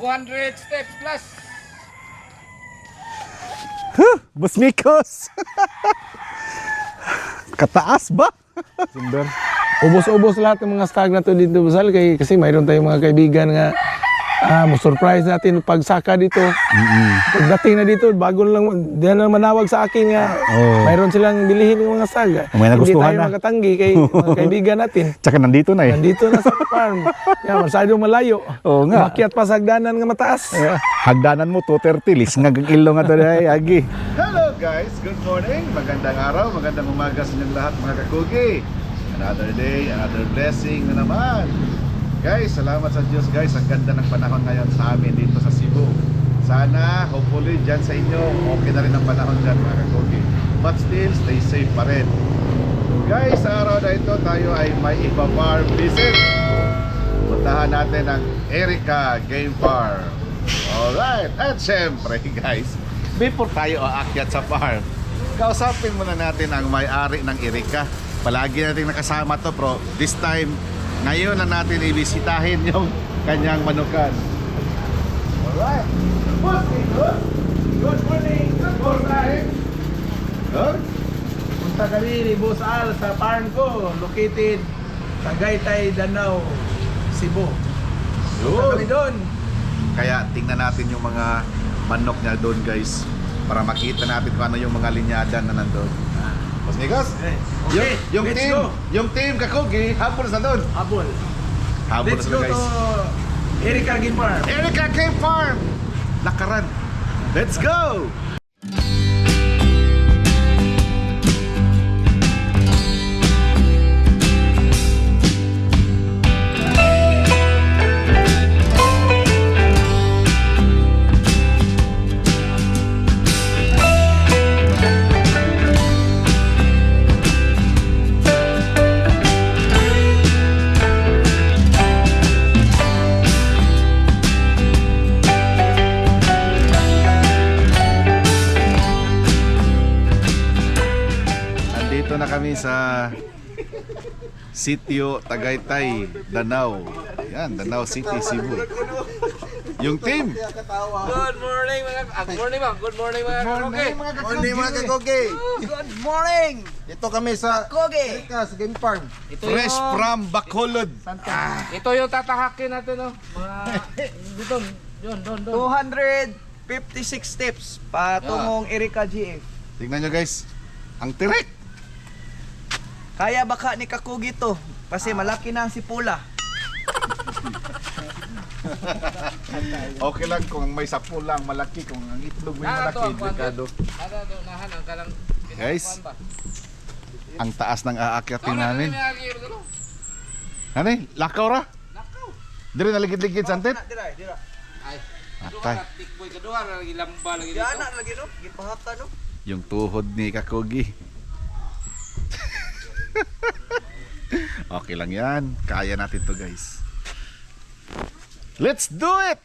200 steps plus. Huh, Boss Mikos. Kataas ba? Sumber. Ubos-ubos lahat ng mga stag na to dito Basal kay kasi mayroon tayong mga kaibigan nga ah, mo surprise natin pagsaka dito. Pagdating na dito, bago lang diyan na manawag sa akin nga Oo. mayroon silang bilihin ng mga stag. May Hindi tayo na. makatanggi kay mga kaibigan natin. Tsaka nandito na eh. Nandito na sa farm. Yan, masyado malayo. Oo nga. Makiat pa sa hagdanan nga mataas. Eh, Hagdanan mo 230 lis nga ilo nga to ay agi. Hello guys, good morning. Magandang araw, magandang umaga sa inyong lahat mga kakugi. Another day, another blessing na naman. Guys, salamat sa Diyos guys. Ang ganda ng panahon ngayon sa amin dito sa Cebu. Sana, hopefully, dyan sa inyo, okay na rin ang panahon dyan mga kakugi. But still, stay safe pa rin. Guys, sa araw na ito, tayo ay may iba farm visit. Puntahan natin ang Erica Game Farm. Alright, at syempre guys, before tayo aakyat sa farm, kausapin muna natin ang may-ari ng Erica. Palagi natin nakasama to bro. This time, ngayon na natin ibisitahin yung kanyang manukan. Alright. Good good. Good morning. Good morning. Good. Punta kami ni Boss Al sa farm ko, located sa Gaytay, Danau, Cebu. Punta kami doon. Kaya tingnan natin yung mga manok niya doon guys para makita natin kung ano yung mga linyada na nandun. Boss Nikos? Okay, yung, yung let's team, go. yung team Kakugi, habol na doon. Habol. Habol Let's na go sila, to Erika Game Farm. Erica Cave Farm! Lakaran. Let's go! Sitio Tagaytay, Danau. Yan, Danau City, Cebu. Yung team. Good morning mga ah, good morning ma'am. Good morning mga kakoke. Morning mga kagoge! Good morning! Ito kami sa Kagoge! sa Game Farm. Ito Fresh yung, from Bacolod. ito yung tatahakin natin no. Mga dito, yun, doon, doon. 256 steps patungong Erika GF. Tingnan nyo guys. Ang tirik. Kaya baka ni Kakugi to kasi malaki na ang sipula. Okay lang kung may sapo lang malaki. Kung ang itlog may Ah, malaki, delikado. Guys. Ang taas ng aakyatin Ikaw na namin. rin may agi dito. Ano eh? Lakaw ra? Nakaw. Dire naligid-ligid santit? Dira, dira. Ay. Atay. Duha ka tikboy kadua okay lang yan. Kaya natin to guys. Let's do it!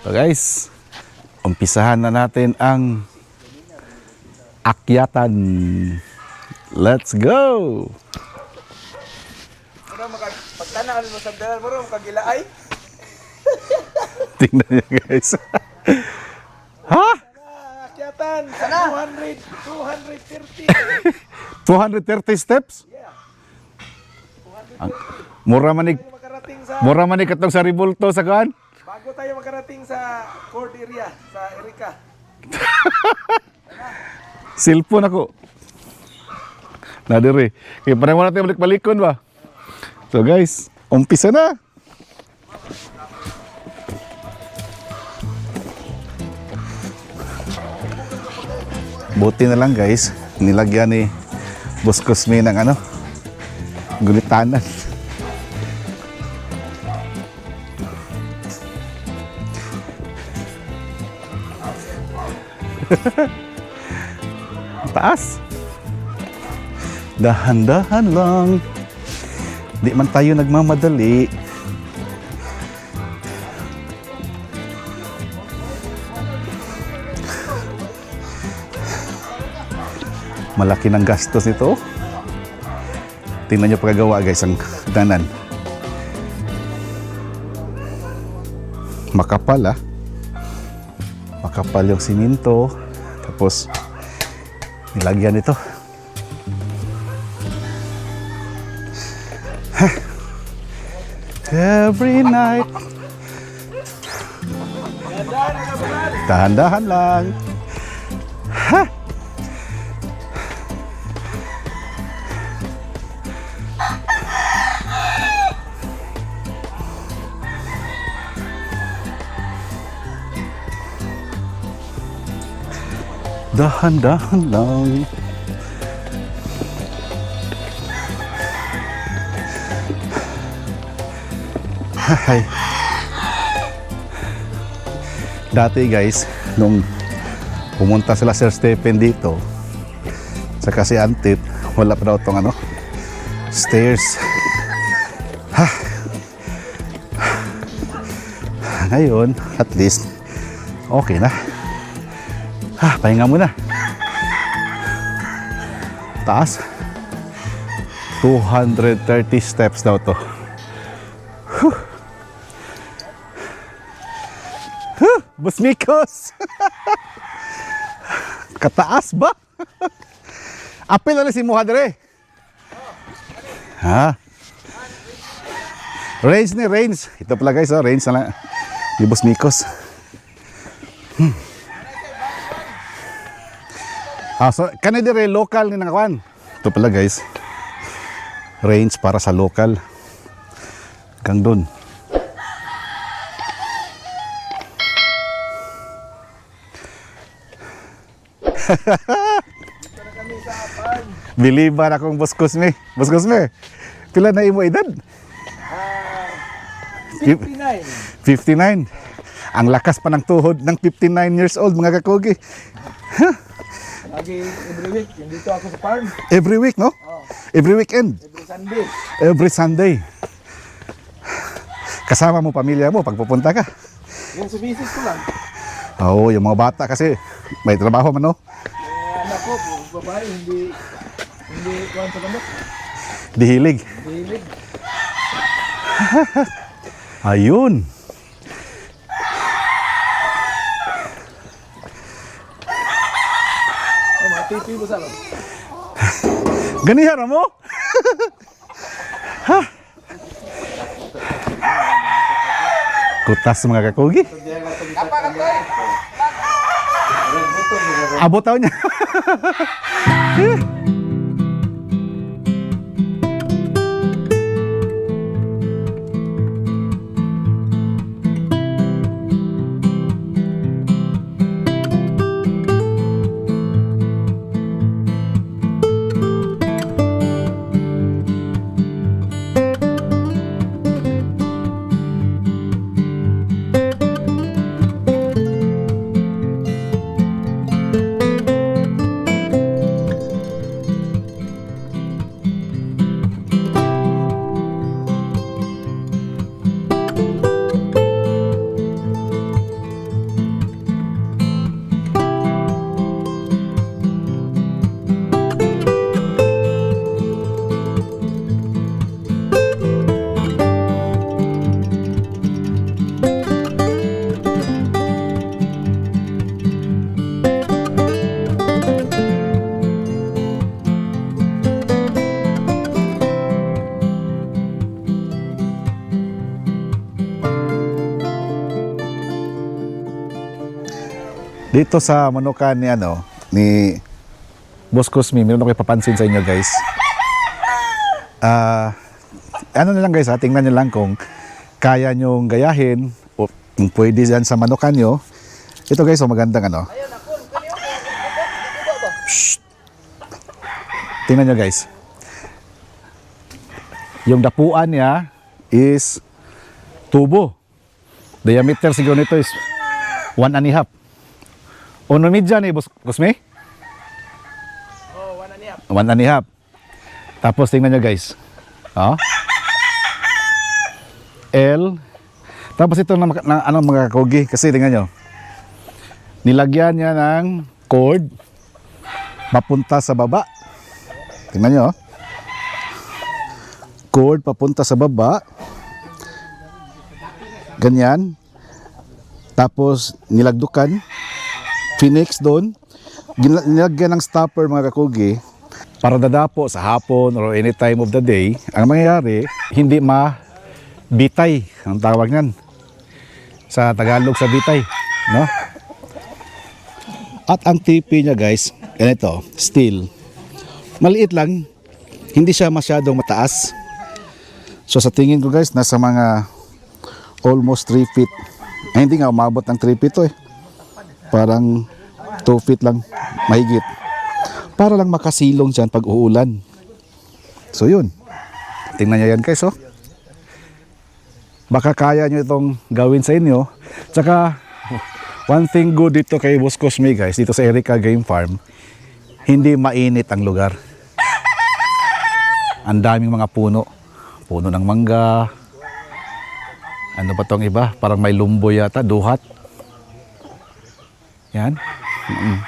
So guys, umpisahan na natin ang akyatan. Let's go! Mura maka pagtana mo sa dalan mo makagilaay. Tingnan niyo guys. ha? Akyatan, Sana. 200, 230. 230 steps? Ang- Mura man ni makarating sa mura man ni katong sa Ribulto sa kuan. bago tayo makarating sa court area sa Erika. Cellphone ako. Na dire. Kaya parang wala tayo balik-balikon ba? So guys, umpisa na. Buti na lang guys, nilagyan ni Boss Cosme ng ano, gulitanan. Taas. Dahan-dahan lang. Di man tayo nagmamadali. Malaki ng gastos nito. Tingnan nyo pagkagawa guys ang danan. makapal ah. Makapal yung siminto. Tapos, nilagyan ito. Every night. Dahan-dahan lang. Dahan-dahan lang. Hi. Dati guys, nung pumunta sila Sir Stephen dito, saka si Antit, wala pa daw tong ano, stairs. Ha. Ngayon, at least, okay na. Ha, pahinga muna. Taas. 230 steps daw to. Busmikos! Kataas ba? Apil na si Muhadre. Ha? Range ni range. Ito pala guys, oh, range na lang. Ni Busmikos. Hmm. Ah, so, kanina local ni nakawan. Ito pala guys. Range para sa local. Hanggang dun. Biliban akong Boss Cosme. Boss Cosme, pila na imo edad? 59. 59. Ang lakas pa ng tuhod ng 59 years old, mga kakogi. Lagi every week, dito ako sa farm. Every week, no? Every weekend. Every Sunday. Every Sunday. Kasama mo pamilya mo pag pupunta ka. Yung sa business ko lang. Oo, yung mga bata kasi may trabaho man, no? Eh, anak ko, babae, hindi hindi kuhan sa manok. Dihilig. Hilig. Ayun. Tipi mo sa Ganihan mo? ha? Kutas mga kakugi. Abot taon niya. Dito sa manukan ni ano, ni Boss Cosme, meron ako ipapansin sa inyo guys. Ah, ano na lang guys ha, tingnan nyo lang kung kaya nyong gayahin o kung pwede dyan sa manukan nyo. Ito guys, oh, magandang ano. Shh. Tingnan nyo guys. Yung dapuan niya is tubo. Diameter siguro nito is one and a half. Ono midya ni Boss Kusme? Oh, one and a half. One and a half. Tapos tingnan nyo guys. Oh. L. Tapos ito na, na ano mga kogi kasi tingnan nyo. Nilagyan niya ng cord papunta sa baba. Tingnan nyo. oh. Cord papunta sa baba. Ganyan. Tapos nilagdukan, Phoenix doon, nilagyan ng stopper mga kakugi para dadapo sa hapon or any time of the day. Ang mangyayari, hindi ma-bitay ang tawag niyan sa Tagalog sa bitay, no? At ang TP niya guys, ganito, steel. Maliit lang, hindi siya masyadong mataas. So sa tingin ko guys, nasa mga almost 3 feet. Ay, hindi nga umabot ng 3 feet to eh. Parang 2 feet lang mahigit. Para lang makasilong dyan pag uulan. So yun. Tingnan niya yan guys oh. Baka kaya nyo itong gawin sa inyo. Tsaka, one thing good dito kay Boss Cosme guys, dito sa Erica Game Farm, hindi mainit ang lugar. Ang daming mga puno. Puno ng mangga. Ano pa tong iba? Parang may lumbo yata, duhat. Yan. Mm.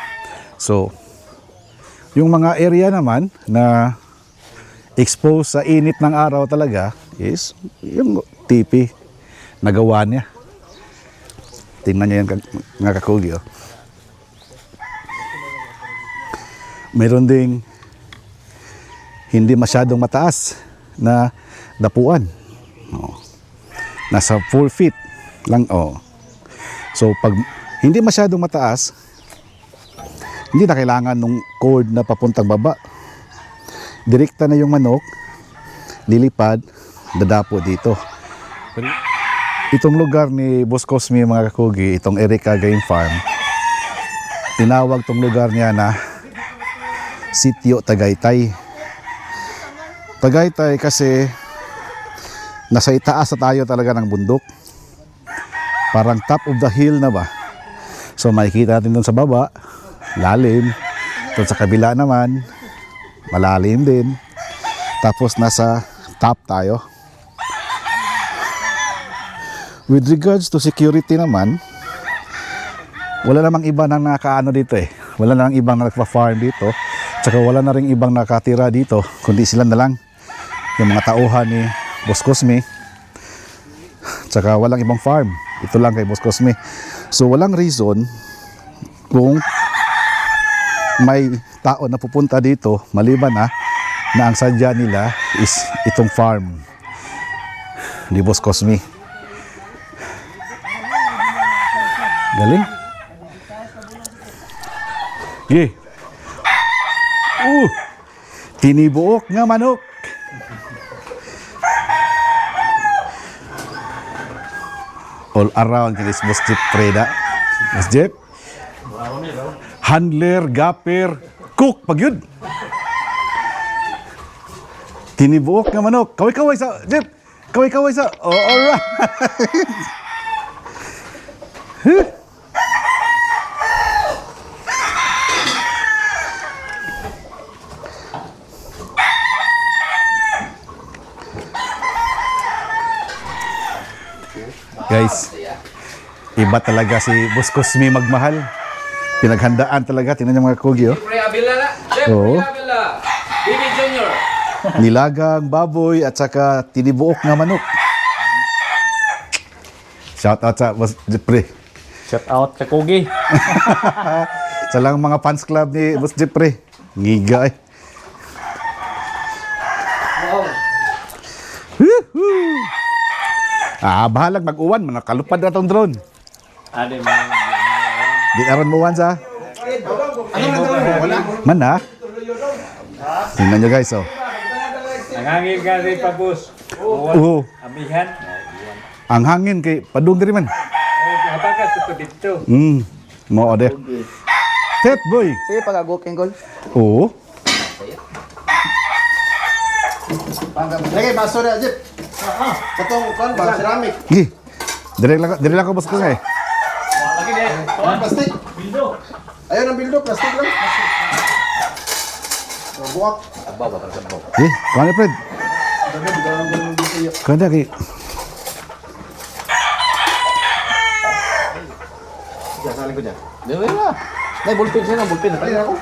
So, yung mga area naman na exposed sa init ng araw talaga is yung tipi na gawa niya. Tingnan niyo yan mga kakugi. Meron ding hindi masyadong mataas na dapuan. Oh. Nasa 4 feet lang. Oh. So pag hindi masyadong mataas, hindi na kailangan nung cord na papuntang baba. Direkta na yung manok, lilipad, dadapo dito. Itong lugar ni Boss Cosme mga kakugi, itong Erica Game Farm, tinawag tong lugar niya na Sitio Tagaytay. Tagaytay kasi nasa itaas na tayo talaga ng bundok. Parang top of the hill na ba? So makikita natin doon sa baba, lalim. Doon sa kabila naman, malalim din. Tapos nasa top tayo. With regards to security naman, wala namang iba nang nakaano dito eh. Wala namang ibang nagpa-farm dito. Tsaka wala na rin ibang nakatira dito, kundi sila na lang. Yung mga tauhan ni Boss Cosme. Tsaka walang ibang farm. Ito lang kay Boss Cosme. So walang reason kung may tao na pupunta dito maliban na na ang sadya nila is itong farm ni Boss Cosme. Galing. Gi. Uh, tinibuok nga manok. All around Boss Jeep Preda. Jeep. Handler, gapper, cook, pagyud. Tinibuok nga manok. Kaway-kaway sa, Jeep. Kaway-kaway sa, oh, alright. Guys, iba talaga si Boss Cosme magmahal. Pinaghandaan talaga. Tingnan niyo mga kugi, oh. Oo. Bibi Junior. Nilagang baboy at saka tinibuok na manok. Shout out sa Boss Jeffrey. Shout out sa Kogi. Sa lang mga fans club ni Boss Jeffrey. Ngiga eh. Woohoo! Ah, bahalag mag-uwan, manakalupad na tong drone. Ade mo. Di aron mo uwan sa? Man ha? Tingnan nyo guys, oh. Nangangin ka rin pa, boss. Oo. Amihan. Ang hangin kay padung diri man. Napakas ito dito. Mm. Mo ode. Tet boy. Sige, pag-agoking gol. Oo. Lagi, baso na, Jeep. Katong, kan ba, ceramic. Gi. Dire lang dire lang ko bos ko nga eh. Plastic. Bildo. Ayun ang bildo, plastic lang. Buwak. Gi, kuha Fred. Kada kay Diyan, salin ko dyan. Dili na. Nay bulpin siya na bulpin. Ayun ako.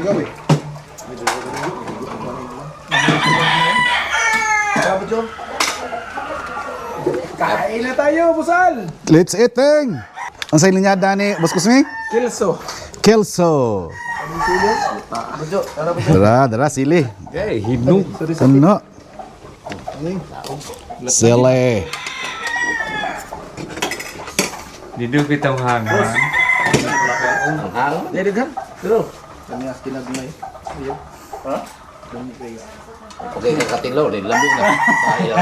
Ikaw, eh. Sabi, John. Kain na tayo, Busal! Let's eating! Ang sa linyada ni Boss Kusmi? Kilso. Kelso. Dara, dara, sili. Eh, hinog. Ano? Sili. Dito kitang hangman. Jadi kan? Terus. Kami as kinagmay. Okay, kating law, lambing na. Kaya,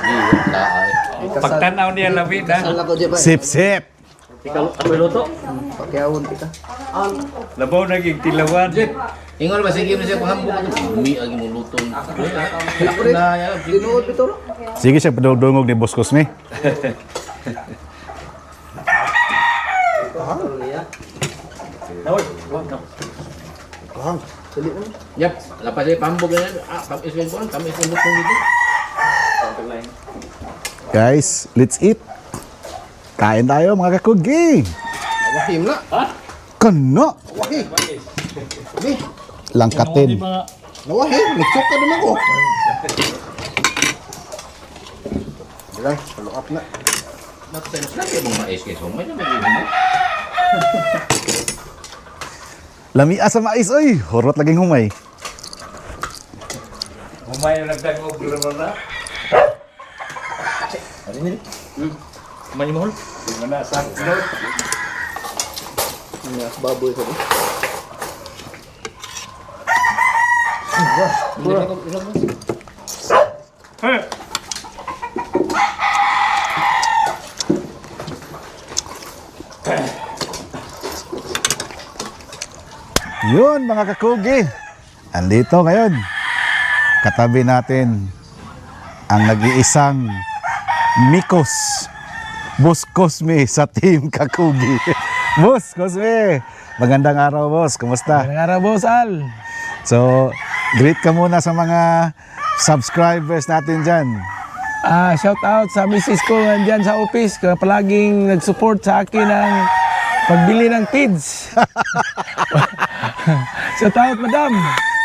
di, taay. Pagtanaw niya labi na. Sala ko di ba? Sip, sip. Pakiawon kita. Labaw naging tilawan. Ingon ba sige mo siya pahambog ito. Mi agi mo lutong. Na ya, Tinuod bito. Sige siya padudungog ni Boss Kusmi. Yap, lapas dia pahambog na. Ah, kami iswin ko, kami iswin lutong dito. Guys, let's eat. Kain tayo mga kakugi. Wahim na. Kano? Wahi. Bi. Langkatin. Nawahi. Lutsok ka naman ko. Bilay. Follow up na. Matanos na kayo mga mais kayo. May naman yun. Lamia sa mais, oy. Horot laging humay. Umay na naman na. Mani mohol. Mana sang Nias baboy ko. Yun mga kakugi. Andito ngayon. Katabi natin ang nag-iisang Mikos. Boss Cosme sa Team Kakugi. boss Cosme, magandang araw boss. Kumusta? Magandang araw, Busal. So, greet ka muna sa mga subscribers natin dyan. Ah, shout out sa misis ko nandyan sa office ka palaging nag-support sa akin ng pagbili ng kids. shout out, madam.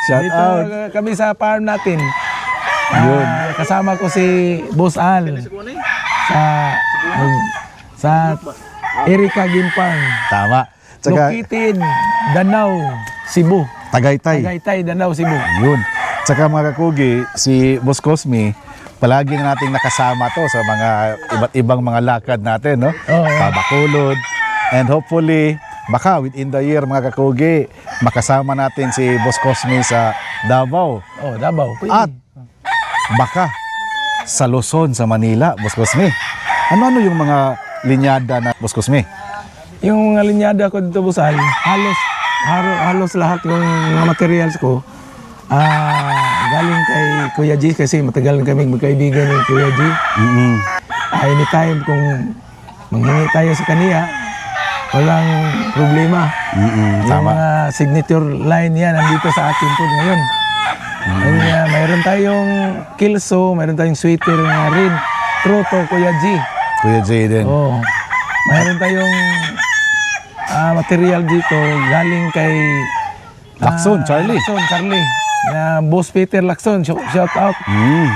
Shout Dito out. uh, kami sa farm natin. Ah, kasama ko si Boss Al sa sa Erika Farm. Tama. Tsaka, Located Danau, Cebu. Tagaytay. Tagaytay, Danau, Cebu. Yun. Tsaka mga kakugi, si Boss Cosme, palagi na nating nakasama to sa mga iba't ibang mga lakad natin, no? Oo. Pabakulod. And hopefully, baka within the year mga kakugi, makasama natin si Boss Cosme sa Davao. Oh, Davao. Pwede. At baka sa Luzon, sa Manila, Boss Cosme. Ano-ano yung mga linyada na Boss Cosme? Yung mga linyada ko dito, Busal, halos, halos, halos lahat ng mga materials ko, ah, galing kay Kuya G kasi matagal na kami magkaibigan ni Kuya G. Mm-mm. Ah, anytime kung manghingi tayo sa kaniya, walang problema. Mm-mm. Yung Tama. mga signature line yan, nandito sa atin po ngayon. Ayun nga, mayroon tayong kilso, mayroon tayong sweater na red. True to, Kuya G. Kuya Jaden. Oo. Mayroon tayong ah, material dito galing kay ah, Charlie. Lacson, Charlie. Na Boss Peter Lacson, shout, shout out. Mm.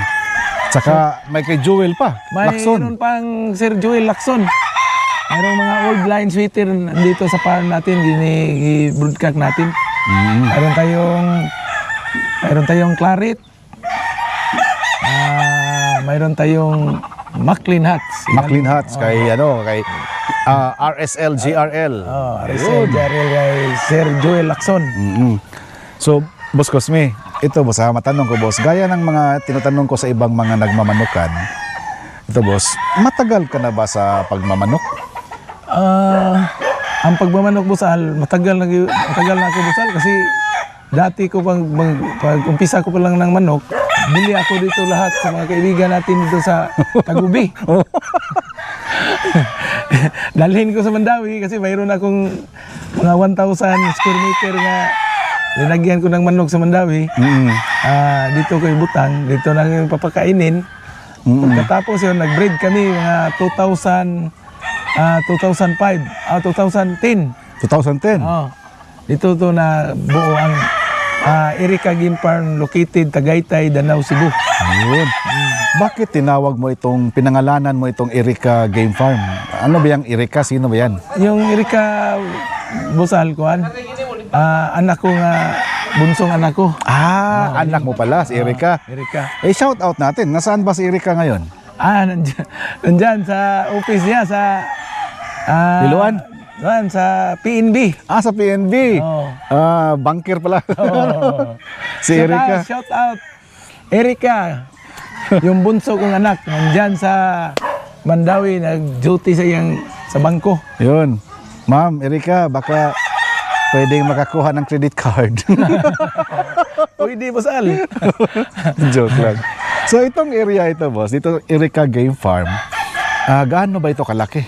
Tsaka may kay Jewel pa. Lacson. Mayroon pang Sir Joel Lacson. Mayroong mga old line sweater dito sa farm natin, gini- broadcast natin. Mm. Mayroon tayong mayroon tayong claret. Ah, mayroon tayong Maclean hats. Maclean Hats kay ano kay ah, RSL GRL. Oh, Rizal Jarrell kay Sir Joel Lacson. Mm-mm. So, Boss Cosme, ito boss, ha, matanong ko boss, gaya ng mga tinatanong ko sa ibang mga nagmamanukan, ito boss, matagal ka na ba sa pagmamanok? Ah, ang pagmamanok busal, matagal na matagal na ako busal kasi dati ko pag, mag- pag umpisa ko pa lang ng manok, bili ako dito lahat sa mga kaibigan natin dito sa Tagubi. Dalhin ko sa Mandawi kasi mayroon akong mga 1,000 square meter nga linagyan ko ng manok sa Mandawi. Mm. Ah, dito ko ibutang, dito na yung papakainin. Pagkatapos yun, nag-breed kami mga 2000, ah 2005, ah 2010. 2010. Oh, dito to na buo ang ah, Erika Game Farm located Tagaytay, Danau, Cebu. Ayun. Bakit tinawag mo itong, pinangalanan mo itong Erika Game Farm? Ano ba yung Erika? Sino ba yan? Yung Erika Busal kuan. Ah, anak ko nga bunsong anak ko. Ah, anak mo pala, si Erika. Erika. Eh, shout out natin. Nasaan ba si Erika ngayon? Ah, nandyan, nandyan sa office niya sa ah, Liloan? Doon sa PNB. Ah, sa PNB. Oo. Ah, banker pala. Oo. si Shout Erika. out, shout out. Erika, yung bunso kong anak, nandyan sa Mandawi, nag-duty sa iyang sa bangko. Yun. Ma'am, Erika, baka pwedeng makakuha ng credit card. Pwede, Busal. Joke lang. So itong area ito, boss, dito Erika Game Farm. Ah, gaano ba ito kalaki?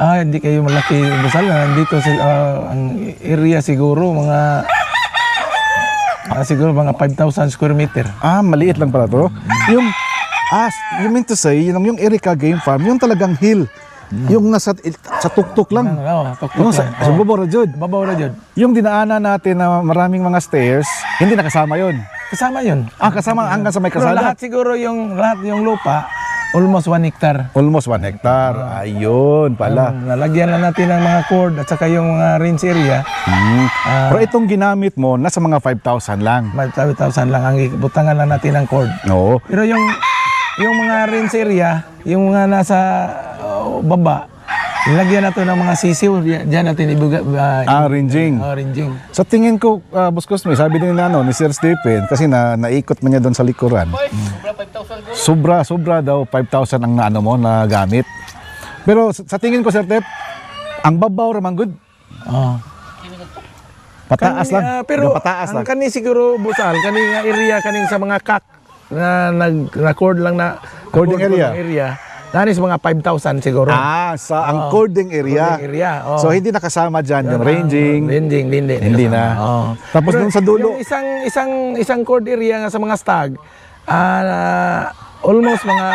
Ah, hindi kayo malaki, Busal. Nandito sila, ah, ang area siguro, mga ah, siguro mga 5,000 square meter. Ah, maliit lang pala to. Yung ah, you mean to say, yung, yung Erika Game Farm, yung talagang hill. Yung nasa sa tuktok lang. Oo, tuktok Yung sa, lang. sa Bobora, Jud. Babaw na dyan. Yung dinaanan natin na maraming mga stairs, hindi nakasama yon. Kasama yun. Ah, kasama hanggang sa may Pero kasada. lahat siguro yung lahat yung lupa, almost 1 hectare. Almost 1 hectare. Ayun pala. Um, nalagyan lang natin ng mga cord at saka yung mga range area, Hmm. Ah. Pero itong ginamit mo, nasa mga 5,000 lang. may 5,000 lang ang butangan lang natin ng cord. Oo. Pero yung yung mga range area, yung mga nasa uh, baba, nilagyan natin ng mga sisiw, Di- diyan natin ibuga uh, Ah, ranging. uh, ranging. Sa tingin ko, uh, Boss Cosme, sabi din na, ano, ni Sir Stephen, kasi na, naikot man niya doon sa likuran. Sobra, sobra daw, 5,000 ang naano mo na gamit. Pero sa, sa tingin ko, Sir Tep, ang babaw raman good. Oh. Pataas Kani, lang. ah, pero pataas ang lang. kani siguro busal, kani nga area kaning sa mga kak na nag na cord lang na Cording na cord area. area. Nani sa mga 5,000 siguro. Ah, sa ang cording area. Cording area, oh. So hindi nakasama diyan yung ranging. Ranging, hindi. Hindi na. Oo. Tapos Pero dun sa dulo. Yung isang isang isang cord area nga sa mga stag, ah almost mga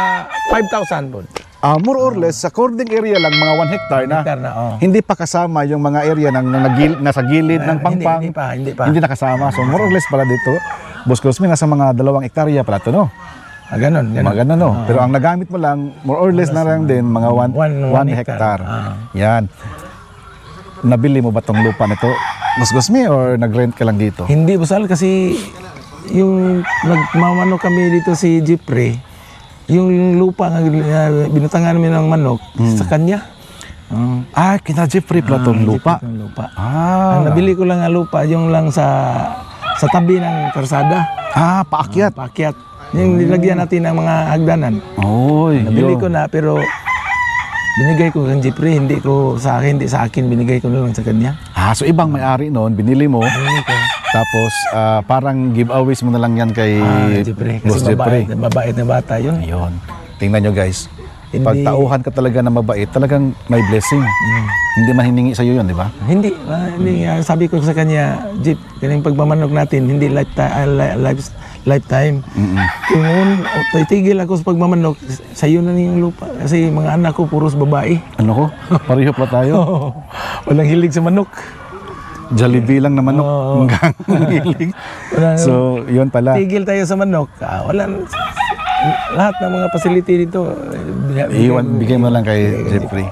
5,000 po. Ah, more or less, sa cording area lang, mga 1 hectare na. Hectare na, oh. Hindi pa kasama yung mga area ng, ng nagil- nasa gilid ng Ah, pangpang. hindi, hindi pa, hindi pa. Hindi nakasama. So more or less pala dito, Boss Cosme, nasa mga dalawang hektarya pala to, no? Ah, ganun, ganun. Mga ganun, no? Pero ang nagamit mo lang, more or less na lang din, mga 1 One- one hectare. Ah. Yan. Nabili mo ba tong lupa nito, Boss Cosme, or nag-rent ka lang dito? Hindi busal kasi yung nagmamano kami dito si Jeffrey, yung lupa nga uh, binutangan namin ng manok sa kanya. Mm. Ah, kina Jeffrey pala tong lupa. Yung lupa. Ah, Ang nabili ko lang ang lupa, yung lang sa sa tabi ng karsada. ah, paakyat. Pakyat. Yung nilagyan natin ng mga hagdanan. Oy, Nabili yo. ko na pero binigay ko kay Jeffrey, hindi ko sa akin, hindi sa akin, binigay ko na lang sa kanya. Ah, so ibang may-ari noon, binili mo. Binigay ko. Tapos ah, parang giveaways mo na lang yan kay Ah, Jeffrey. Boss Kasi Jeffrey. mabait, mabait na bata yun. Ayun. Tingnan nyo guys. Hindi- Pag tauhan ka talaga na mabait, talagang may blessing. Hindi man hiningi sa iyo yun, di ba? Hindi, ah, hindi nga. sabi ko sa kanya, Jeep, kaning pagmamanok natin, hindi lifetime, life, lifetime. Kung un- o, titigil ako sa pagmamanok, sa iyo na yung lupa. Kasi mga anak ko, puros babae. Ano ko? Pareho pala tayo. Walang hilig sa manok. Jollibee lang naman no. hilig. Walang, So, yun pala. tigil tayo sa manok. Ah, wala, lahat ng mga facility dito, eh, Iwan, bigay mo lang kay Jeffrey.